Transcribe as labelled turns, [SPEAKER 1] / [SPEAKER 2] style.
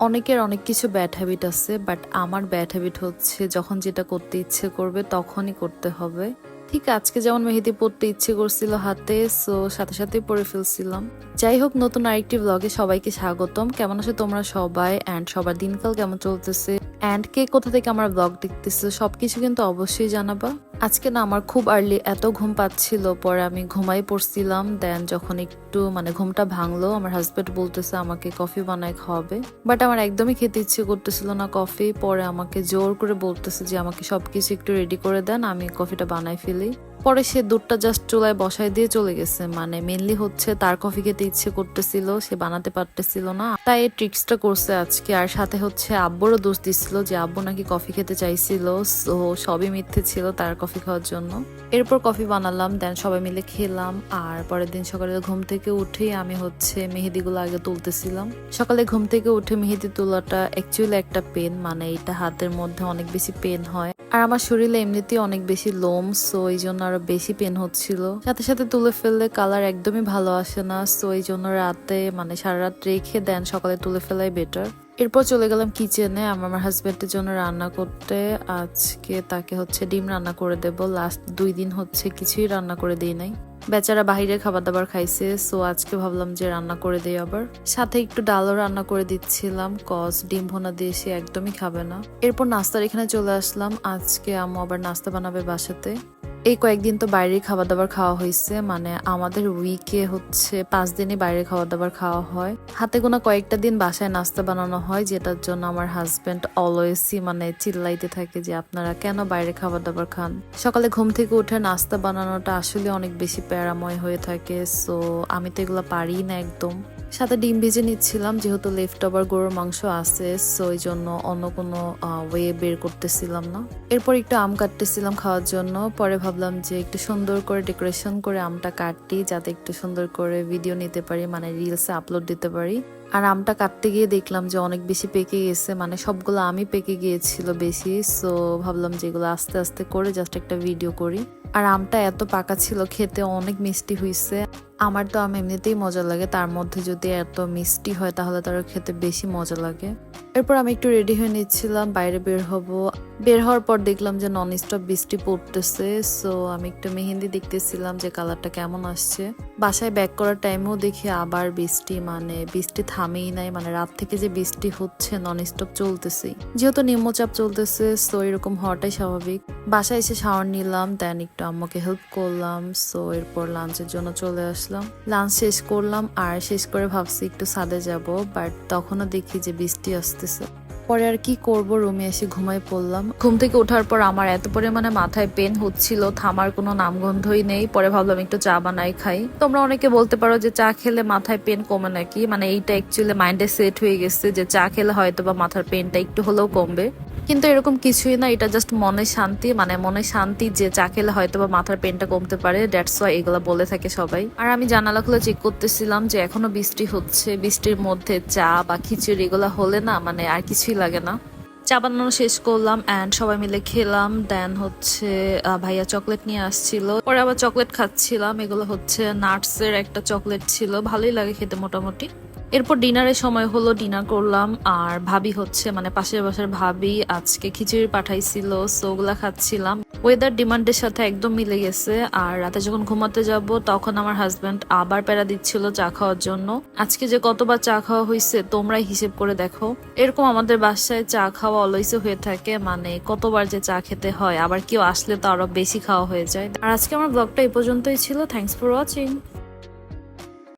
[SPEAKER 1] অনেকের অনেক কিছু ব্যাড হ্যাবিট আছে বাট আমার ব্যাড হ্যাবিট হচ্ছে যখন যেটা করতে ইচ্ছে করবে তখনই করতে হবে। ঠিক আজকে যেমন মেহেদি পড়তে ইচ্ছে করছিল হাতে সো সাথে সাথে পরে ফেলছিলাম। যাই হোক, নতুন আরেকটি ব্লগে সবাইকে স্বাগতম। কেমন আছো তোমরা সবাই? অ্যান্ড সবার দিনকাল কেমন চলতেছে? অ্যান্ড কে কোথা থেকে আমার ব্লগ দেখতেছে সব কিছু কিন্তু অবশ্যই জানাবা। আজকে না আমার খুব আর্লি এত ঘুম পাচ্ছিল, পরে আমি ঘুমাই পড়ছিলাম দেন যখন একটু মানে ঘুমটা ভাঙলো, আমার হাজব্যান্ড বলতেছে আমাকে কফি বানায় খাওয়াবে। বাট আমার একদমই খেতে ইচ্ছে করতেছিল না কফি পরে আমাকে জোর করে বলতেছে যে আমাকে সব কিছু একটু রেডি করে দেন, আমি কফিটা বানাই ফেলি। পরে সে দুধটা জাস্ট চুলায় বসায় দিয়ে চলে গেছে। মানে মেনলি হচ্ছে তার কফি খেতে ইচ্ছে করতেছিল, সে বানাতে পারতেছিল না। তাই এই ট্রিক্সটা করছে আজকে। আর সাথে হচ্ছে আব্বুরও দোষ দিচ্ছিল যে আব্বু নাকি কফি খেতে চাইছিল সো সবই মিথ্যে ছিল তার কফি খাওয়ার জন্য। এরপর কফি বানালাম দেন সবাই মিলে খেলাম। আর পরের দিন সকালে ঘুম থেকে উঠে আমি হচ্ছে মেহেদিগুলো আগে তুলতেছিলাম। সকালে ঘুম থেকে উঠে মেহেদি তোলাটা অ্যাকচুয়ালি একটা পেন মানে এটা হাতের মধ্যে অনেক বেশি পেন হয়। আর আমার শরীরে এমনিতেই অনেক বেশি লোম সো এই জন্য আরও বেশি পেন হচ্ছিল। সাথে সাথে তুলে ফেললে কালার একদমই ভালো আসে না সো এই জন্য রাতে মানে সারা রাত রেখে দেন, সকালে তুলে ফেলাই বেটার এরপর চলে গেলাম কিচেনে আমি আমার হাজবেন্ডের জন্য রান্না করতে। আজকে তাকে হচ্ছে ডিম রান্না করে দেব। লাস্ট দুই দিন হচ্ছে কিছুই রান্না করে দিই নাই। বেচারা বাহিরে খাবার দাবার খাইছে সো আজকে ভাবলাম যে রান্না করে দিই আবার। সাথে একটু ডালও রান্না করে দিচ্ছিলাম কস ডিম ভোনা দিয়ে সে একদমই খাবে না। এরপর নাস্তার এখানে চলে আসলাম, আজকে আম্মু আবার নাস্তা বানাবে বাসাতে। এই কয়েকদিন তো বাইরে খাবার দাবার খাওয়া হয়েছে মানে আমাদের উইকে হচ্ছে পাঁচ দিনই বাইরে খাবার দাবার খাওয়া হয়। হাতে গোনা কয়েকটা দিন বাসায় নাস্তা বানানো হয়, যেটার জন্য আমার হাজবেন্ড অলওয়েজই মানে চিল্লাইতে থাকে যে, আপনারা কেন বাইরে খাবার দাবার খান? সকালে ঘুম থেকে উঠে নাস্তা বানানোটা আসলে অনেক বেশি প্যারাময় হয়ে থাকে সো আমি তো এগুলো পারি না একদম। সাথে ডিম ভেজে নিচ্ছিলাম, যেহেতু লেফট ওভার গরুর মাংস আছে সো এই জন্য অন্য কোনো ওয়ে বের করতেছিলাম না। এরপর একটু আম কাটতেছিলাম খাওয়ার জন্য, পরে ভাবলাম যে একটু সুন্দর করে ডেকোরেশন করে আমটা কাটি যাতে একটু সুন্দর করে ভিডিও নিতে পারি মানে রিলসে আপলোড দিতে পারি। আর আমটা কাটতে গিয়ে দেখলাম যে অনেক বেশি পেকে গেছে মানে সবগুলো আমি পেকে গিয়েছিল বেশি সো ভাবলাম যে এগুলো আস্তে আস্তে করে জাস্ট একটা ভিডিও করি। আর আমটা এত পাকা ছিল, খেতে অনেক মিষ্টি হয়েছে আমার তো আম এমনিতেই মজা লাগে, তার মধ্যে যদি এত মিষ্টি হয় তাহলে তারও খেতে বেশি মজা লাগে। এরপর আমি একটু রেডি হয়ে নিচ্ছিলাম, বাইরে বের হব। বের হওয়ার পর দেখলাম যে নন স্টপ বৃষ্টি পড়তেছে সো আমি একটু মেহেন্দি দেখতেছিলাম যে কালারটা কেমন আসছে। বাসায় ব্যাক করার টাইমেও দেখি আবার বৃষ্টি মানে বৃষ্টি থামেই নাই মানে রাত থেকে যে বৃষ্টি হচ্ছে নন স্টপ চলতেছেই। যেহেতু নিম্নচাপ চলতেছে সো এরকম হওয়াটাই স্বাভাবিক। বাসায় এসে শাওয়ার নিলাম দেন একটু আম্মাকে হেল্প করলাম সো এরপর লাঞ্চের জন্য চলে আসলাম। লাঞ্চ শেষ করলাম, আর শেষ করে ভাবছি একটু ছাদে যাব বাট তখনও দেখি যে বৃষ্টি আসতেছে। পরে আর কি করব? রুমে এসে ঘুমাই পড়লাম। ঘুম থেকে ওঠার পর আমার এত পরিমাণে মাথায় পেন হচ্ছিল, থামার কোনো নামগন্ধই নেই। পরে ভাবলাম একটু চা বানাই খাই। তোমরা অনেকে বলতে পারো যে চা খেলে মাথায় পেন কমে নাকি? মানে এইটা অ্যাকচুয়ালি মাইন্ডে সেট হয়ে গেছে যে চা খেলে হয়তো বা মাথার পেনটা একটু হলেও কমবে। কিন্তু এরকম কিছুই না, এটা জাস্ট মনে শান্তি মানে মনে শান্তি যে চা খেলে হয়তো বা মাথার পেনটা কমতে পারে দ্যাটস ওয়াই এগুলো বলে থাকে সবাই। আর আমি জানালা খুলে চেক করতেছিলাম যে এখনও বৃষ্টি হচ্ছে, বৃষ্টির মধ্যে চা বা খিচুড়ি এগুলো হলে না মানে আর কিছুই লাগে না। চা বানানো শেষ করলাম অ্যান্ড সবাই মিলে খেলাম দেন হচ্ছে ভাইয়া চকলেট নিয়ে আসছিল। পরে আবার চকলেট খাচ্ছিলাম, এগুলো হচ্ছে নাটসের একটা চকলেট ছিল, ভালোই লাগে খেতে মোটামুটি। এরপর ডিনারের সময় হলো ডিনার করলাম, আর ভাবি হচ্ছে মানে পাশের বাসার ভাবি আজকে খিচুড়ি পাঠাইছিল সো ওগুলা খাচ্ছিলাম। ওয়েদার ডিমান্ডের সাথে একদম মিলে গেছে, আর রাতে যখন ঘুমাতে যাব, তখন আমার হাজব্যান্ড আবার প্যারা দিচ্ছিল চা খাওয়ার জন্য। আজকে যে কতবার চা খাওয়া হয়েছে তোমরাই হিসেব করে দেখো। এরকম আমাদের বাসায় চা খাওয়া অলওয়েজ হয়ে থাকে মানে কতবার যে চা খেতে হয়, আবার কেউ আসলে তো আরও বেশি খাওয়া হয়ে যায়। আর আজকে আমার ব্লগটা এই পর্যন্তই ছিল থ্যাংকস ফর ওয়াচিং